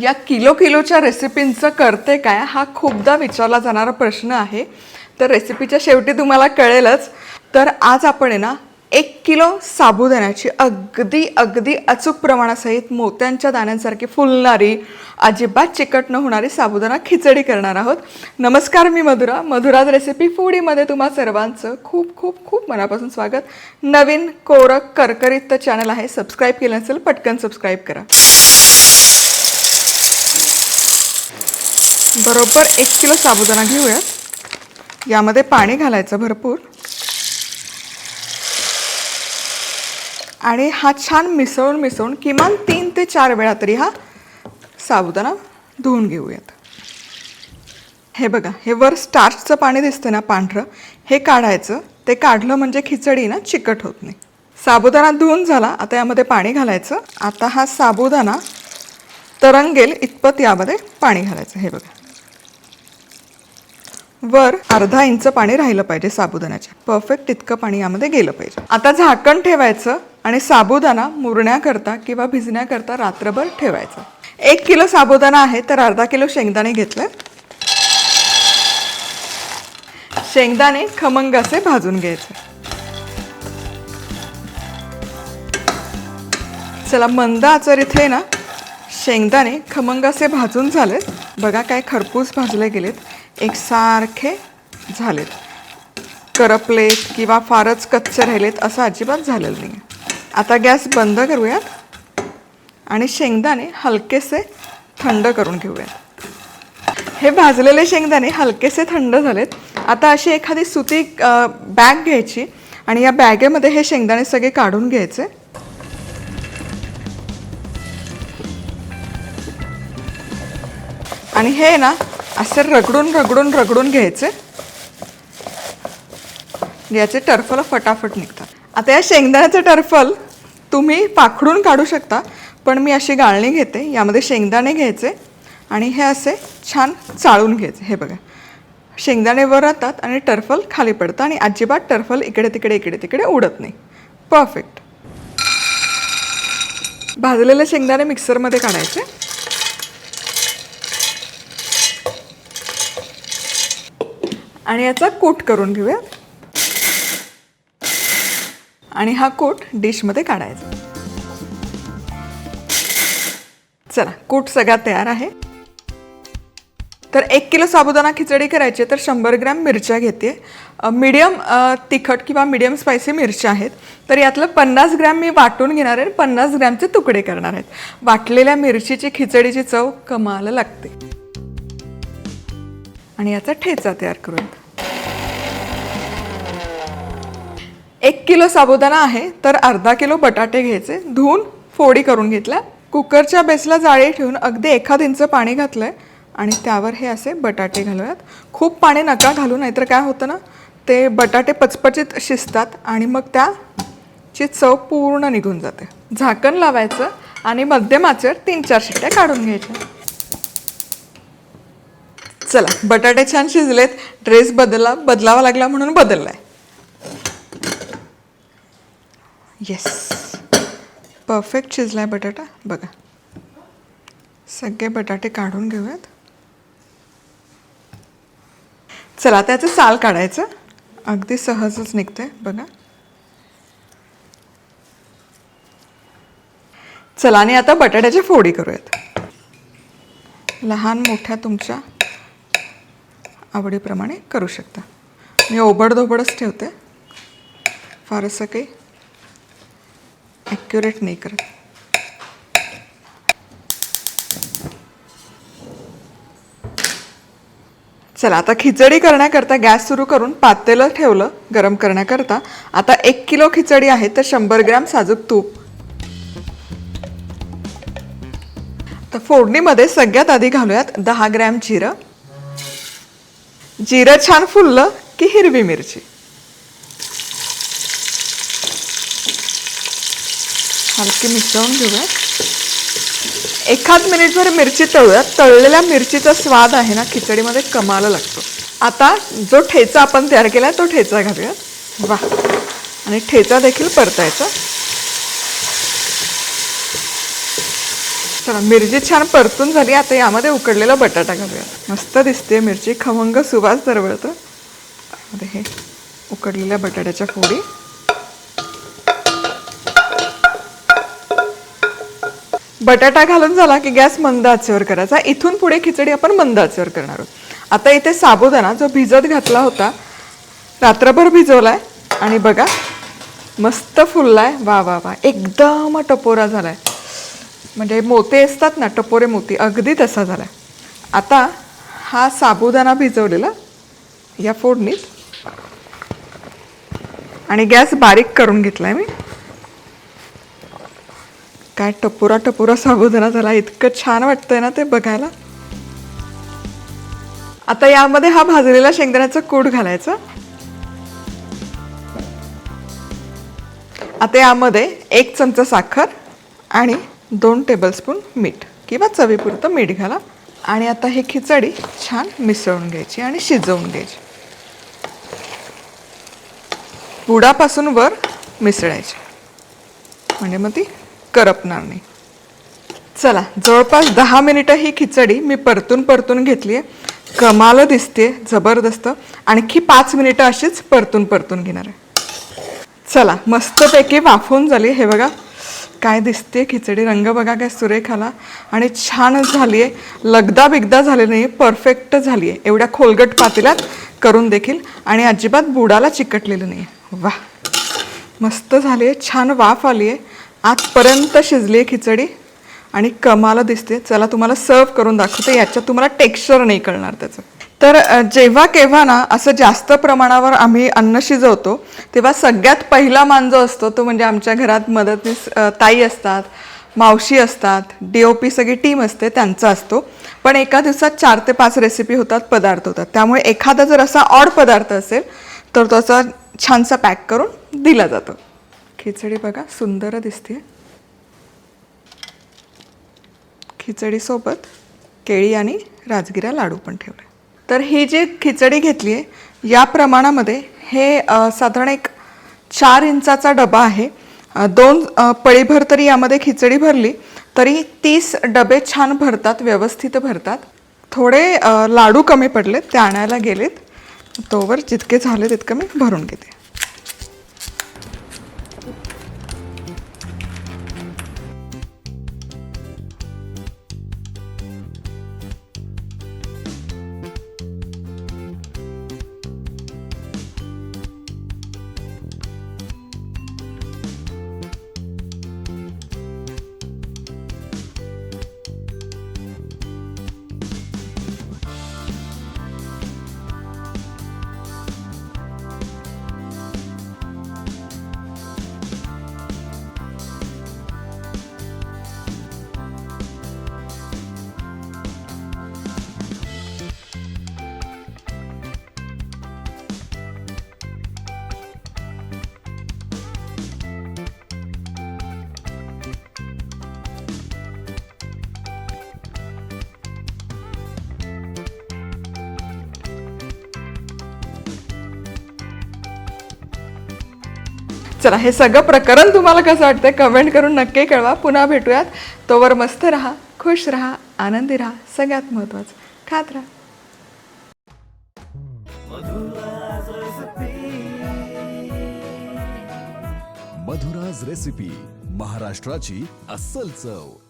या किलो किलोच्या रेसिपींचं करते काय? हा खूपदा विचारला जाणारा प्रश्न आहे. तर रेसिपीच्या शेवटी तुम्हाला कळेलच. तर आज आपण आहे ना एक किलो साबुदाण्याची अगदी अगदी अचूक प्रमाणासहित मोत्यांच्या दाण्यांसारखी फुलणारी अजिबात चिकट न होणारी साबुदाणा खिचडी करणार आहोत. नमस्कार मी मधुरा. मधुराज रेसिपी फूडीमध्ये तुम्हा सर्वांचं खूप खूप खूप मनापासून स्वागत. नवीन कोरक करकरीत चॅनल आहे. सबस्क्राईब केलं नसेल पटकन सबस्क्राईब करा. बरोबर एक किलो साबुदाणा घेऊयात. यामध्ये पाणी घालायचं भरपूर. आणि हा छान मिसळून मिसळून किमान तीन ते चार वेळा तरी हा साबुदाणा धुवून घेऊयात. हे बघा हे वर स्टार्चचं पाणी दिसतं ना पांढरं हे काढायचं. ते काढलं म्हणजे खिचडी ना चिकट होत नाही. साबुदाणा धुवून झाला आता यामध्ये पाणी घालायचं. आता हा साबुदाणा तरंगेल इतपत यामध्ये पाणी घालायचं. हे बघा. वर अर्धा इंच पाणी राहिलं पाहिजे साबुदाण्याच्या. परफेक्ट इतकं पाणी यामध्ये गेलं पाहिजे. आता झाकण ठेवायचं आणि साबुदाणा मुरण्याकरता किंवा भिजण्याकरता रात्रभर ठेवायचा. एक किलो साबुदाणा आहे तर अर्धा किलो शेंगदाणे घेतले. शेंगदाणे खमंग असे भाजून घ्यायचे. चला मंद आचर इथे ना. शेंगदाणे खमंग असे भाजून झालेत. बघा काय खरपूस भाजले गेलेत. एकसारखे झालेत. करपलेत किंवा फारच कच्चे राहिलेत असं अजिबात झालेलं नाही आता गॅस बंद करूयात आणि शेंगदाणे हलकेसे थंड करून घेऊयात. हे भाजलेले शेंगदाणे हलकेसे थंड झालेत. आता अशी एखादी सुती बॅग घ्यायची आणि या बॅगेमध्ये हे शेंगदाणे सगळे काढून घ्यायचे. आणि हे ना असे रगडून रगडून रगडून घ्यायचे. याचे टर्फल फटाफट निघतात. आता या शेंगदाण्याचं टर्फल तुम्ही पाखडून काढू शकता पण मी अशी गाळणी घेते. यामध्ये शेंगदाणे घ्यायचे आणि हे असे छान चाळून घ्यायचे. हे बघा. शेंगदाणे वर राहतात आणि टर्फल खाली पडतं आणि अजिबात टर्फल इकडे तिकडे इकडे तिकडे उडत नाही. परफेक्ट भाजलेले शेंगदाणे मिक्सरमध्ये काढायचे. आणि याचा कोट करून घेऊयात. आणि हा कोट डिशमध्ये काढायचा. चला कोट सगळा तयार आहे. तर एक किलो साबुदाणा खिचडी करायची आहे तर शंभर ग्रॅम मिरच्या घेते. मीडियम तिखट किंवा मीडियम स्पायसी मिरच्या आहेत. तर यातलं पन्नास ग्रॅम मी वाटून घेणार आहे पन्नास ग्रॅमचे तुकडे करणार आहेत वाटलेल्या मिरचीची खिचडीची चव कमाल लागते. आणि याचा ठेचा तयार करूयात. एक किलो साबुदाणा आहे तर अर्धा किलो बटाटे घ्यायचे धुवून फोडी करून घेतल्या. कुकरच्या बेसला जाळी ठेवून अगदी एखाद इंच पाणी घातलंय आणि त्यावर हे असे बटाटे घालूयात. खूप पाणी नका घालू नाहीतर काय होतं ना ते बटाटे पचपचित शिजतात आणि मग त्याची चव पूर्ण निघून जाते. झाकण लावायचं आणि मध्यम तीन चार शिट्ट्या काढून घ्यायच्या. चला बटाटे छान शिजलेत ड्रेस बदला बदलावा लागला म्हणून बदललाय. येस परफेक्ट शिजलाय बटाटा. बघा. सगळे बटाटे काढून घेऊयात. चला त्याचं साल काढायचं. अगदी सहजच निघते बघा. चला आणि आता बटाट्याची फोडी करूयात. लहान मोठ्या तुमच्या आवडीप्रमाणे करू शकता. मी ओबडधोबडच ठेवते. फारसं काही ॲक्युरेट नाही करत. चला आता खिचडी करण्याकरता गॅस सुरू करून पातेलं ठेवलं गरम करण्याकरता. आता एक किलो खिचडी आहे तर शंभर ग्रॅम साजूक तूप. तर फोडणीमध्ये सगळ्यात आधी घालूयात दहा ग्रॅम जिरं. जिरं छान फुललं की हिरवी मिरची. हलकी मिसळून घेऊयात. एखाद मिनिटभर मिरची तळूयात. तळलेल्या मिरचीचा स्वाद आहे ना खिचडीमध्ये कमाल लागतो. आता जो ठेचा आपण तयार केला तो ठेचा घालूयात. वा आणि ठेचा देखील परतायचा. चला मिरची छान परतून झाली. आता यामध्ये उकडलेला बटाटा घालूया. मस्त दिसते मिरची. खमंग सुवास दरवळतो. त्यामध्ये हे उकडलेल्या बटाट्याच्या फोडी. बटाटा घालून झाला की गॅस मंद आचेवर करायचा. इथून पुढे खिचडी आपण मंद आचेवर करणार आहोत. आता इथे साबुदाणा जो भिजत घातला होता रात्रभर भिजवलाय. आणि बघा मस्त फुललाय. वा वा वा. एकदम टपोरा झालाय. म्हणजे मोती असतात ना टपोरे मोती अगदी तसा झाला आता हा साबुदाणा भिजवलेला या फोडणीत. आणि गॅस बारीक करून घेतला आहे मी. काय टपोरा टपोरा साबुदाणा झाला इतकं छान वाटतंय ना ते बघायला. आता यामध्ये हा भाजलेला शेंगदाण्याचा कूट घालायचा. आता यामध्ये एक चमचा साखर आणि दोन टेबलस्पून मीठ किंवा चवीपुरतं मीठ घाला. आणि आता ही खिचडी छान मिसळून घ्यायची आणि शिजवून घ्यायची. बुडापासून वर मिसळायची. म्हणजे मग ती करपणार नाही. चला जवळपास दहा मिनिटं ही खिचडी मी परतून परतून घेतली आहे कमाल दिसते जबरदस्त. आणखी पाच मिनिटं अशीच परतून परतून घेणार आहे. चला मस्तपैकी वाफून झाली हे बघा. काय दिसते खिचडी रंग बघा काय सुरेख आला आणि छान झाली आहे लगदा बिगदा झाली नाही परफेक्ट झाली आहे एवढ्या खोलगट पातेल्यात करून देखील. आणि अजिबात बुडाला चिकटलेलं नाही आहे वा मस्त झाली आहे छान वाफ आली आहे आजपर्यंत शिजली आहे खिचडी. आणि कमाला दिसते. चला तुम्हाला सर्व करून दाखवते. याच्यात तुम्हाला टेक्स्चर नाही कळणार त्याचं. तर जेव्हा केव्हा ना असं जास्त प्रमाणावर आम्ही अन्न शिजवतो तेव्हा सगळ्यात पहिला मान जो असतो तो म्हणजे आमच्या घरात मदतनीस ताई असतात मावशी असतात डी ओ पी सगळी टीम असते त्यांचा असतो. पण एका दिवसात चार ते पाच रेसिपी होतात पदार्थ होतात. त्यामुळे एखादा जर असा ऑड पदार्थ असेल तर तो असा छानसा पॅक करून दिला जातो. खिचडी बघा सुंदर दिसते खिचडीसोबत केळी आणि राजगिरा लाडू पण ठेवले तर ही जी खिचडी घेतली आहे या प्रमाणामध्ये हे साधारण एक चार इंचाचा डबा आहे. दोन पळीभर तरी यामध्ये खिचडी भरली तरी तीस डबे छान भरतात व्यवस्थित भरतात. थोडे लाडू कमी पडलेत ते आणायला गेलेत. तोवर जितके झाले तितकं मी भरून घेते. चला हे सगळं प्रकरण तुम्हाला कसं वाटतंय कमेंट करून नक्की कळवा. पुन्हा भेटूयात. तोवर मस्त राहा खुश राहा आनंदी राहा सगळ्यात महत्त्वाचं खात राहा. मधुराज रेसिपी महाराष्ट्राची अस्सल चव.